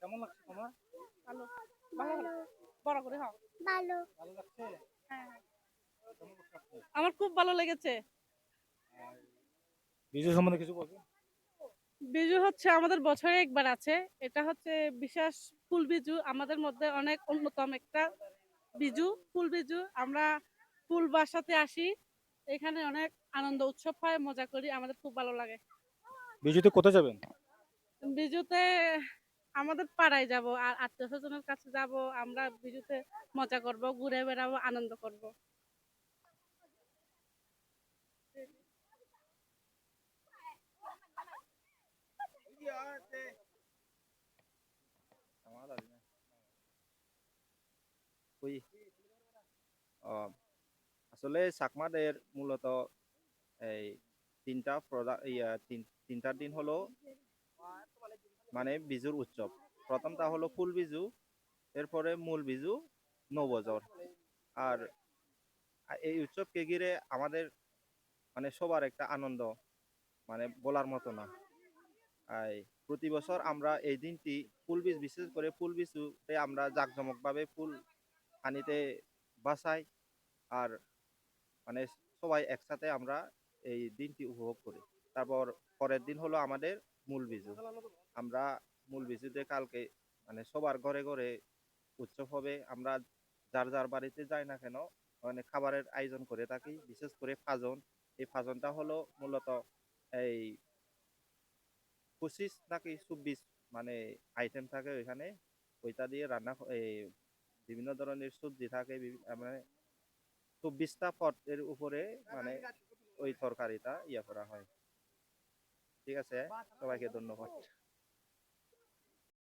কেমন লাগছে তোমার? ভালো। ভালো? বড় করে হও ভালো। ভালো লাগছে? হ্যাঁ আপনার? আমার খুব ভালো লেগেছে। বিজয় সম্বন্ধে কিছু বলবেন? বিজু হচ্ছে আমাদের বছরে একবার আছে। এটা হচ্ছে বিশেষ ফুল বিজু। আমাদের মধ্যে অনেক অন্যতম একটা বিজু ফুল বিজু। আমরা ফুল বাসাতে আসি। এখানে অনেক আনন্দ উৎসব হয় মজা করি। আমাদের খুব ভালো লাগে। বিজয়তে কোথায় যাবেন? বিজুতে আমাদের পাড়ায় যাব, আর আত্মীয় স্বজনের কাছে যাব, আমরা বিজুতে মজা করব, ঘুরে বেড়াবো, আনন্দ করব। আসলে চাকমাদের মূলত এই তিনটা প্রধান তিনটা দিন হলো মানে বিজুর উৎসব। প্রথমটা হলো ফুল বিজু, এরপরে মূল বিজু নবজর আর এই উৎসবকে ঘিরে আমাদের মানে সবার একটা আনন্দ মানে বলার মতো না। প্রতি বছর আমরা এই দিনটি ফুল বীজ, বিশেষ করে ফুল বিচুতে আমরা জাঁকজমকভাবে ফুল পানিতে বাসাই আর মানে সবাই একসাথে আমরা এই দিনটি উপভোগ করি। তারপর পরের দিন হলো আমাদের মূল বিজু। আমরা মূল বিজুতে কালকে মানে সবার ঘরে ঘরে উৎসব হবে। আমরা যার যার বাড়িতে যাই না কেন মানে খাবারের আয়োজন করে থাকি, বিশেষ করে ফাজন। এই ফাজনটা হলো মূলত এই পঁচিশ নাকি চব্বিশ মানে আইটেম থাকে ওইখানে। ওইটা দিয়ে রান্না এই বিভিন্ন ধরনের সবজি থাকে মানে চব্বিশটা পদের উপরে মানে ওই তরকারিটা ইয়া করা হয়। ঠিক আছে? সবাইকে ধন্যবাদ।